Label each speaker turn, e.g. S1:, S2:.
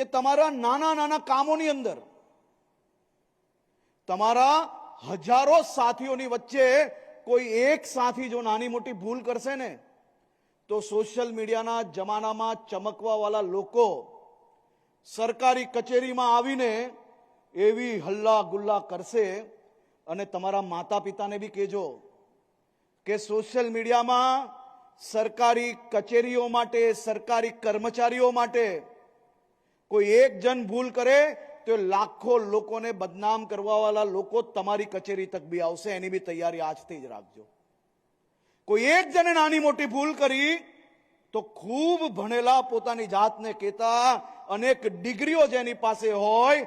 S1: કે તમારા નાના નાના કામોની અંદર તમારા હજારો સાથીઓની વચ્ચે કોઈ એક સાથી જો નાની મોટી ભૂલ કરશે ને, તો સોશિયલ મીડિયાના જમાનામાં ચમકવાવાળા લોકો સરકારી કચેરીમાં આવીને એવી હલ્લા ગુલ્લા કરશે અને તમારા માતા પિતાને બી કહેજો કે સોશિયલ મીડિયામાં સરકારી કચેરીઓ માટે, સરકારી કર્મચારીઓ માટે કોઈ એક જણ ભૂલ કરે, તો લાખો લોકોને બદનામ કરવાવાળા લોકો તમારી કચેરી તક બી આવશે, એની બી તૈયારી આજથી જ રાખજો. કોઈ એક જણે નાની મોટી ભૂલ કરી, તો ખૂબ ભણેલા પોતાની જાતને કહેતા અનેક ડિગ્રીઓ જેની પાસે હોય